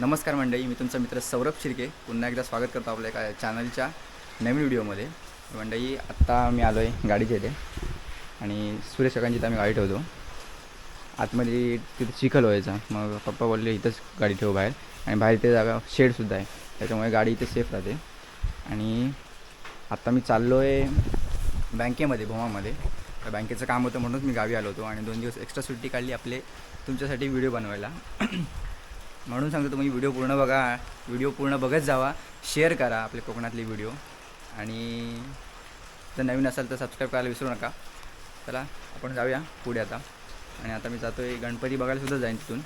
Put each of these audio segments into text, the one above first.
नमस्कार मंडळी मी तुमचा मित्र सौरभ शिर्के. पुन्हा एकदा स्वागत करतो आपल्या एका चॅनलच्या नवीन व्हिडिओमध्ये. मंडळी आत्ता मी आलो आहे गाडीच्या इथे आणि सुरेश काकांची इथं आम्ही गाडी ठेवतो. आतमध्ये तिथे चिखल व्हायचा. मग पप्पा बोलले इथंच गाडी ठेवू बाहेर. आणि बाहेर इथे जागा शेडसुद्धा आहे. त्याच्यामुळे गाडी इथे सेफ राहते. आणि आत्ता मी चाललो आहे बँकेमध्ये भोमामध्ये. तर बँकेचं काम होतं म्हणूनच मी गावी आलो होतो आणि दोन दिवस एक्स्ट्रा सुट्टी काढली आपले तुमच्यासाठी व्हिडिओ बनवायला. म्हणून सांगतो तुम्ही व्हिडिओ पूर्ण बघा व्हिडिओ पूर्ण बघत जावा शेअर करा आपले कोकणातले व्हिडिओ. आणि जर नवीन असाल तर सबस्क्राईब करायला विसरू नका. चला आपण जाऊया पुढे आता. आणि आता मी जातो आहे गणपती बघायलासुद्धा जाईन तिथून.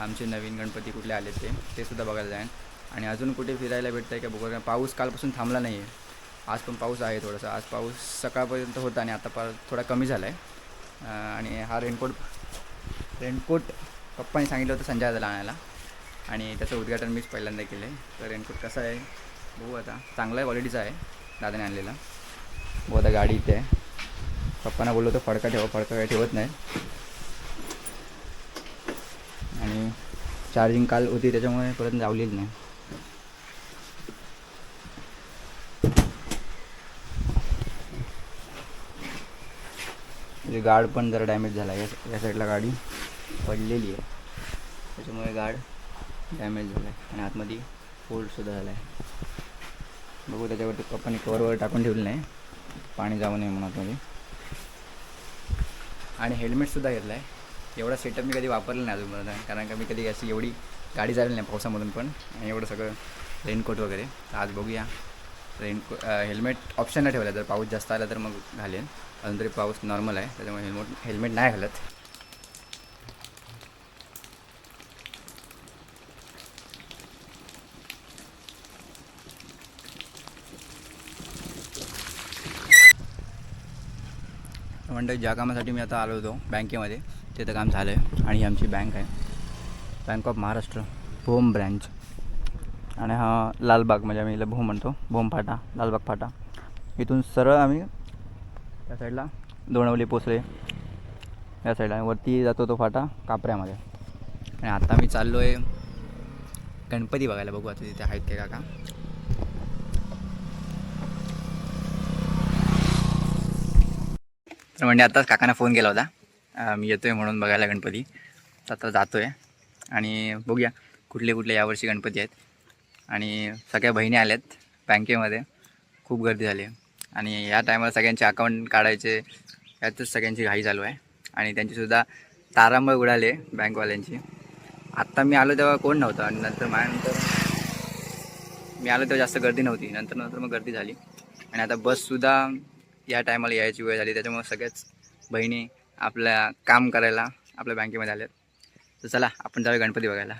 आमचे नवीन गणपती कुठले आले ते ते सुद्धा बघायला जाईन. आणि अजून कुठे फिरायला भेटतं आहे का बघू कारण पाऊस कालपासून थांबला नाही आहे आज पण पाऊस आहे थोडासा. आज पाऊस सकाळपर्यंत होता आणि आता पा थोडा कमी झाला आहे आणि हा रेनकोट रेनकोट पप्पाने सांगितलं होतं संजय आणायला. आणि त्याचं उद्घाटन मीच पहिल्यांदा केलं आहे. तर रेनकोट कसा आहे बघू आता. चांगला आहे क्वालिटीचा आहे दादाने आणलेला. बघू आता गाडी इथे आहे. पप्पांना बोललो तर फडका ठेवा फडका काही ठेवत नाही. आणि चार्जिंग काल होती त्याच्यामुळे परत लावलेली नाही. म्हणजे गार्ड पण जरा डॅमेज झाला आहे या या साईडला गाडी पडलेली आहे. त्याच्यामुळे गाड डॅमेज झाला आहे आणि आतमध्ये फोल्डसुद्धा झाला आहे बघू त्याच्यावरती पप्पाने कवर वगैरे टाकून ठेवलं नाही पाणी जाऊ नये म्हणून आतमध्ये. आणि हेल्मेटसुद्धा घेतलं आहे एवढा सेटअप मी कधी वापरलं नाही अजूनपर्यंत. कारण का मी कधी अशी एवढी गाडी चालली नाही पावसामधून पण. आणि एवढं सगळं रेनकोट वगैरे. तर आज बघूया. रेनको हेल्मेट ऑप्शनला ठेवलं. जर पाऊस जास्त आला तर मग घालेन अजून तरी पाऊस नॉर्मल आहे. त्याच्यामुळे हेल्मेट हेल्मेट नाही घालत. म्हणतं ज्या कामासाठी मी आता आलो होतो बँकेमध्ये तिथं काम झालं आहे आणि आमची बँक आहे. बँक ऑफ महाराष्ट्र भोम ब्रँच. आणि हा लालबाग म्हणजे आम्ही याला भोम म्हणतो. भोम फाटा लालबाग फाटा. इथून सरळ आम्ही त्या साईडला दोणवली पोचले. या साईडला वरती जातो तो फाटा कापऱ्यामध्ये. आणि आता मी चाललो आहे गणपती बघायला. बघू आता तिथे आहेत ते काका. तर म्हणजे आताच काकांना फोन केला होता. मी येतो आहे म्हणून बघायला गणपती. तर आता जातो आहे आणि बघूया कुठले कुठले यावर्षी गणपती आहेत. आणि सगळ्या बहिणी आल्यात बँकेमध्ये. खूप गर्दी झाली. आहे आणि या टायमाला सगळ्यांचे अकाउंट काढायचे. यातच सगळ्यांची घाई चालू आहे. आणि त्यांचीसुद्धा तारांबळ उडाले बँकवाल्यांची. आत्ता मी आलो तेव्हा कोण नव्हतं. आणि नंतर माझ्यानंतर मी आलो तेव्हा जास्त गर्दी नव्हती. नंतर नंतर मग गर्दी झाली. आणि आता बससुद्धा या टायमाला यायची वेळ झाली. त्याच्यामुळे सगळ्याच बहिणी आपल्या काम करायला आपल्या बँकेमध्ये आल्यात तर चला आपण जाऊया गणपती बघायला.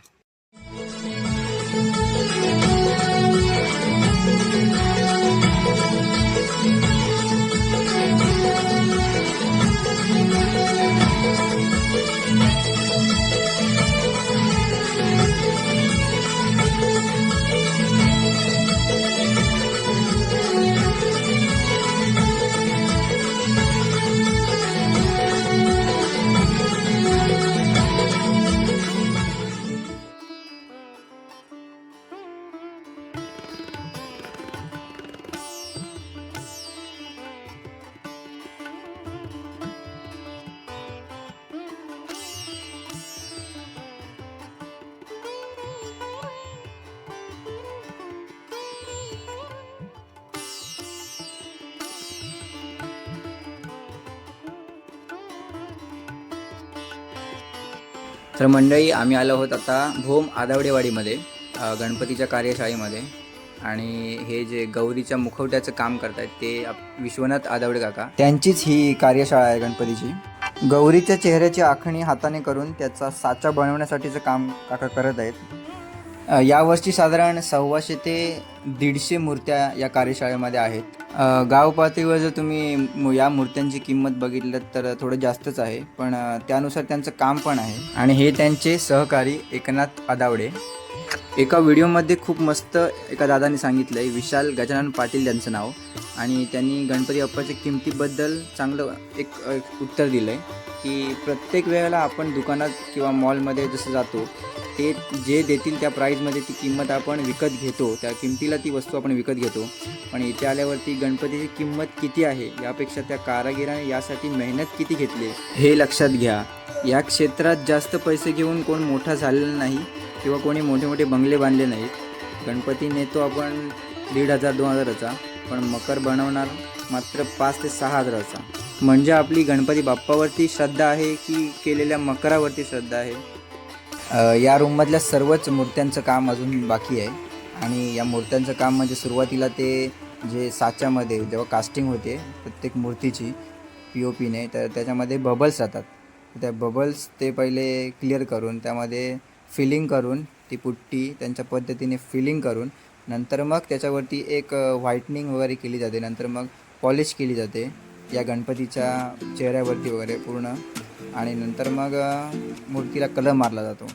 तर मंडळी आम्ही आलो आहोत आता भोम आदावडेवाडीमध्ये गणपतीच्या कार्यशाळेमध्ये. आणि हे जे गौरीच्या मुखवट्याचं काम करतायत ते विश्वनाथ आदावडे काका. त्यांचीच ही कार्यशाळा आहे गणपतीची. गौरीच्या चेहऱ्याची आखणी हाताने करून त्याचा साचा बनवण्यासाठीचं काम काका करत आहेत. यावर्षी साधारण सव्वाशे ते दीडशे मूर्त्या या कार्यशाळेमध्ये आहेत. गाव पातळीवर जर तुम्ही या मूर्त्यांची किंमत बघितलं तर थोडं जास्तच आहे पण त्यानुसार त्यांचं काम पण आहे. आणि हे त्यांचे सहकारी एकनाथ आदावडे. एका व्हिडिओमध्ये खूप मस्त एका दादाने सांगितलं आहे विशाल गजानन पाटील त्यांचं नाव. आणि त्यांनी गणपती अप्पाच्या किमतीबद्दल चांगलं एक एक उत्तर दिलं आहे की प्रत्येक वेळेला आपण दुकानात किंवा मॉलमध्ये जसं जातो ते जे देतील त्या प्राईजमध्ये ती किंमत आपण विकत घेतो. त्या किमतीला ती वस्तू आपण विकत घेतो. पण इथे आल्यावरती गणपतीची किंमत किती आहे? यापेक्षा त्या कारागिराने यासाठी मेहनत किती घेतली हे लक्षात घ्या. या क्षेत्रात जास्त पैसे घेऊन कोण मोठा झालेला नाही किंवा कोणी मोठे मोठे बंगले बांधले नाहीत. गणपती नेतो आपण दीड हजार दोन हजाराचा. पण मकर बनवणार मात्र पाच ते सहा हजाराचा. म्हणजे आपली गणपती बाप्पावरती श्रद्धा आहे की केलेल्या मकरावरती श्रद्धा आहे? या रूममधल्या सर्वच मूर्त्यांचं काम अजून बाकी आहे. आणि या मूर्त्यांचं काम म्हणजे सुरुवातीला ते जे साच्यामध्ये जेव्हा कास्टिंग होते प्रत्येक मूर्तीची पी ओ पीने तर त्याच्यामध्ये बबल्स जातात त्या बबल्स ते पहिले क्लिअर करून त्यामध्ये फिलिंग करून ती पुट्टी त्यांच्या पद्धतीने फिलिंग करून नंतर मग त्याच्यावरती एक व्हाईटनिंग वगैरे केली जाते. नंतर मग पॉलिश केली जाते. या गणपतीच्या चेहऱ्यावरती वगैरे पूर्ण आणि नंतर मग मूर्तीला कलर मारला जातो.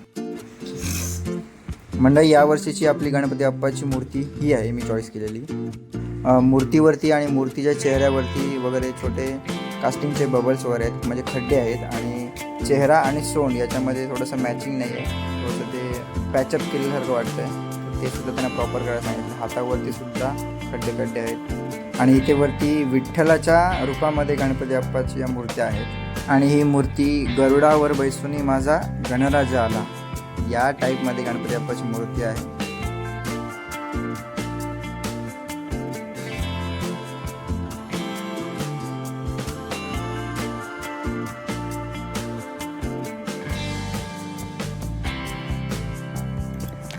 मंडळी यावर्षीची आपली गणपती बाप्पाची मूर्ती ही आहे मी चॉईस केलेली. मूर्तीवरती आणि मूर्तीच्या चेहऱ्यावरती वगैरे छोटे कास्टिंगचे बबल्स वगैरे आहेत म्हणजे खड्डे आहेत आणि चेहरा आणि सोंड याच्यामध्ये थोडंसं मॅचिंग नाही आहे थोडंसं ते पॅचअप केल्यासारखं वाटतं आहे ते सुद्धा त्यांना प्रॉपर करायला सांगितलं. हातावरती सुद्धा खड्डे खड्डे आहेत. आणि इथे वरती विठ्ठलाच्या रूपामध्ये गणपती बाप्पाची या मूर्त्या आहेत. आणि ही मूर्ती गरुडावर बैसून माझा गणराजा आला. या टाईपमध्ये गणपती बाप्पाची मूर्ती आहे.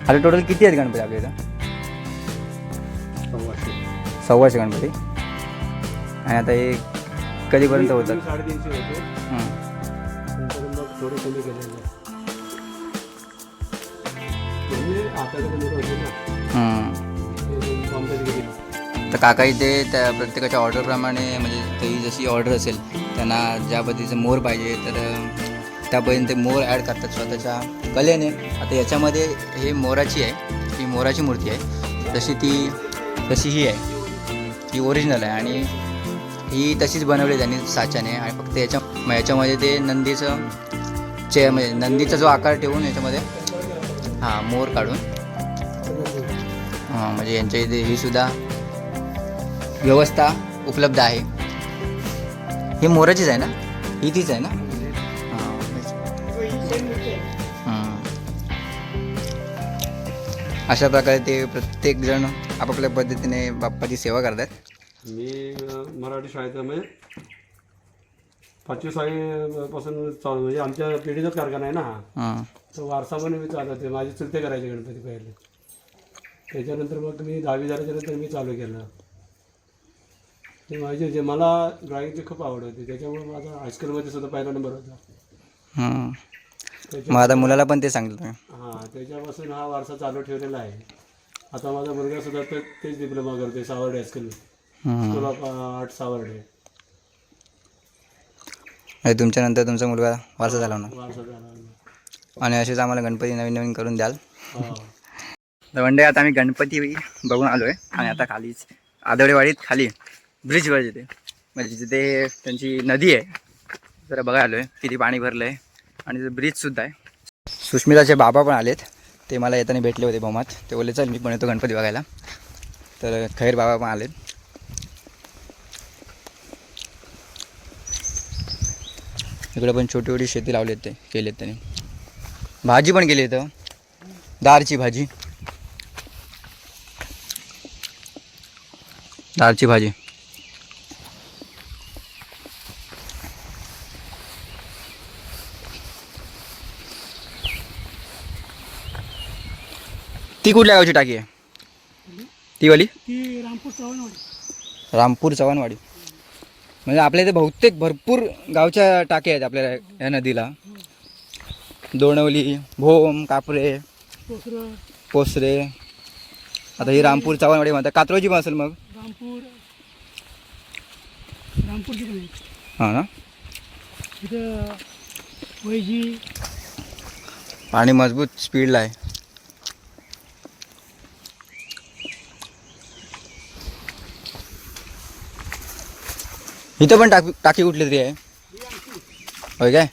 आता टोटल किती आहेत गणपती आपल्या इथं? सव्वाशे. गणपती. आणि आता हे कधीपर्यंत होतात? साडेतीनशे होते. हं. नंतर मग थोडे कमी केले म्हणजे आता कसं मोठं होते ना. हं. ते बॉम्बेत गेले तर काका इथे त्या प्रत्येकाच्या ऑर्डरप्रमाणे म्हणजे काही जशी ऑर्डर असेल त्यांना ज्या पद्धतीचं मोर पाहिजे तर त्या पद्धतीने ते मोर ॲड करतात स्वतःच्या कलेने. आता याच्यामध्ये हे मोराची आहे. ही मोराची मूर्ती आहे. तशी ती तशी ही आहे. ही ओरिजिनल आहे. आणि ही तशीच बनवली त्यांनी साच्याने आणि फक्त याच्या याच्यामध्ये ते नंदीचं चे म्हणजे नंदीचा जो आकार ठेवून याच्यामध्ये हां मोर काढून. हां म्हणजे यांच्या इथे ही सुद्धा व्यवस्था उपलब्ध आहे. ही मोराचीच आहे ना? ही तीच आहे ना? म्हणजे- अशा प्रकारे ते प्रत्येकजण आपापल्या पद्धतीने बाप्पाची सेवा करतात. मी मराठी शाळेत म्हणजे पाचवी शाळेपासून चालू म्हणजे आमच्या पिढीचाच कारखाना आहे ना हा. हं. तो वारसा पण मी चालवते माझे चुलते करायचे गणपती पहिले. त्याच्यानंतर मग मी दहावी झाल्याच्यानंतर मी चालू केलं. ते माझे जे मला ड्रॉइंगची खूप आवड होती. त्याच्यामुळे माझा हायस्कूलमध्ये सुद्धा पहिला नंबर होता. आता मुलाला पण ते सांगितलं हां त्याच्यापासून हा वारसा चालू ठेवलेला आहे. आता माझा मुलगा सुद्धा तेच डिप्लोमा करते सावर्डे हायस्कूल आर्ट सावर्डे. म्हणजे तुमच्यानंतर तुमचा मुलगा वारसा झाला वारसा झाला आणि असेच आम्हाला गणपती नवीन नवीन करून द्याल. हा. तर वनडे आता आम्ही गणपती बघून आलो आहे आणि आता खालीच आदवडेवाडीत खाली ब्रिजवर जिथे म्हणजे जिथे त्यांची नदी आहे. जरा बघायला आलो आहे किती पाणी भरलं आहे आणि तिथे ब्रिजसुद्धा आहे. सुष्मिताचे बाबा पण आलेत. ते मला येताना भेटले होते बहुमात. ते बोलले चल मी पण येतो गणपती बघायला. तर खैर बाबा पण आलेत. इकडे पण छोटी छोटी शेती लावली ते केलेत त्यांनी. भाजी पण केली इथं दारची भाजी. दालची भाजी. ती कुठल्या गावची टाकी आहे? ती वाली? ती रामपूर चव्हाणवाडी रामपूर चव्हाणवाडी म्हणजे आपल्या इथे बहुतेक भरपूर गावच्या टाक्या आहेत आपल्या या नदीला. दोणवली भोम कापरे कोसरं पोसरे. आता ही रामपूर चव्हाणवाडी म्हणतात. कात्रवची पण असेल मग? हां ना? पाणी मजबूत स्पीडला आहे. इथं पण टाकी टाकी कुठली तरी आहे. होय काय?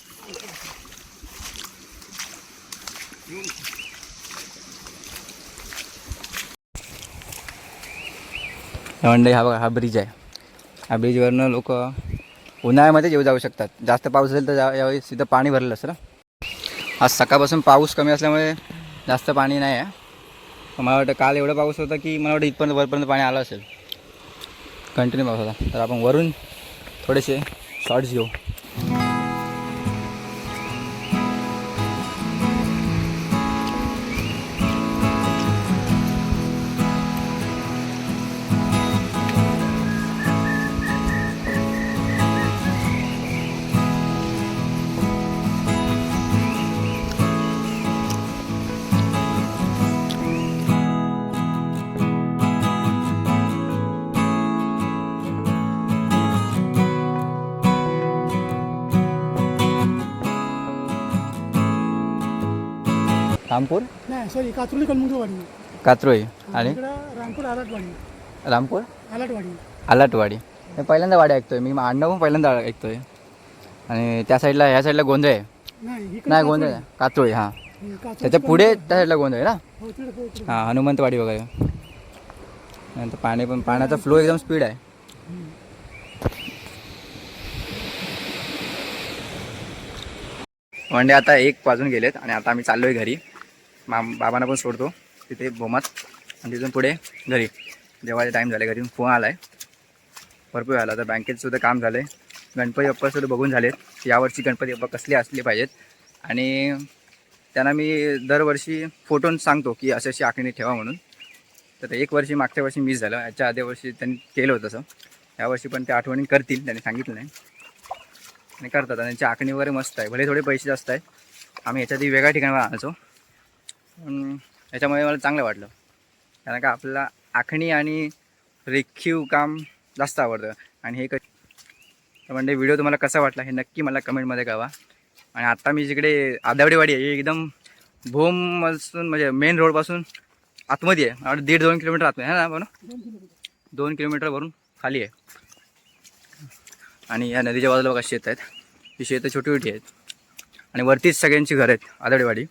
मंडळी हा बघा हा ब्रिज आहे. हा ब्रिजवरनं लोक उन्हाळ्यामध्ये येऊ जाऊ शकतात. जास्त पाऊस असेल तर जा यावेळी तिथं पाणी भरलं असं आज सकाळपासून पाऊस कमी असल्यामुळे जास्त पाणी नाही आहे. मला वाटतं काल एवढं पाऊस होता की मला वाटतं इथपर्यंत वरपर्यंत पाणी आलं असेल. कंटिन्यू पाऊस होता. तर आपण वरून थोडेसे शॉर्ट्स घेऊ रामपूर? नाही सॉरी कात्रुली कलमुंगवाडी. कात्रोई आणि? इकडं रामपूर आलाटवाडी. रामपूर? आलाटवाडी. आलाटवाडी. मी पहिल्यांदा वाडी ऐकतोय. मी आडनाव पण पहिल्यांदा ऐकतोय. आणि त्या साईडला ह्या साईडला गोंधळ आहे. नाही इकडे नाही गोंधळ आहे. कात्रोळी हां. कात्रुली. कात्रुली त्याच्या पुढे त्या साईडला गोंधळ आहे ना? हो, तिकडे, हो, तिकडे. हां हनुमंतवाडी वगैरे. नंतर पाणी पण पाण्याचा फ्लो एकदम स्पीड आहे. म्हणजे आता एक वाजून गेलेत आणि आता आम्ही चाललोय घरी. मा बाबांना पण सोडतो. तिथे बोमात आणि तिथून पुढे घरी. जेव्हाचे टाईम झाले घरी फोन आला आहे भरपूर आला. तर बँकेतसुद्धा काम झालं आहे गणपती बाप्पासुद्धा बघून झालेत. यावर्षी गणपती बाप्पा कसले असले पाहिजेत. आणि त्यांना मी दरवर्षी फोटोन सांगतो की असे अशी आखणी ठेवा म्हणून. तर ते एक वर्षी मागच्या वर्षी मिस झालं. याच्या आधी वर्षी त्यांनी केलं होतं तसं. यावर्षी पण ते आठवणी करतील. त्यांनी सांगितलं नाही. आणि करतात. त्यांची आखणी वगैरे मस्त आहे. भले थोडे पैसे जास्त आहे आम्ही याच्या वेगळ्या ठिकाणी आणायचो याच्यामुळे मला चांगलं वाटलं. कारण का आपल्याला आखणी आणि रेखीव काम जास्त आवडतं. आणि हे क तर म्हणजे व्हिडिओ तुम्हाला कसा वाटला हे नक्की मला कमेंटमध्ये कळवा. आणि आत्ता मी जिकडे आदावडीवाडी आहे एकदम भोमपासून म्हणजे मेन रोडपासून आतमध्ये आहे. आणि दीड दोन किलोमीटर आतमध्ये आहे ना बरं? दोन किलोमीटरवरून खाली आहे. आणि या नदीच्या बाजूला बघा शेत आहेत. ही शेतं छोटी छोटी आहेत. आणि वरतीच सगळ्यांची घरं आहेत आदडवाडी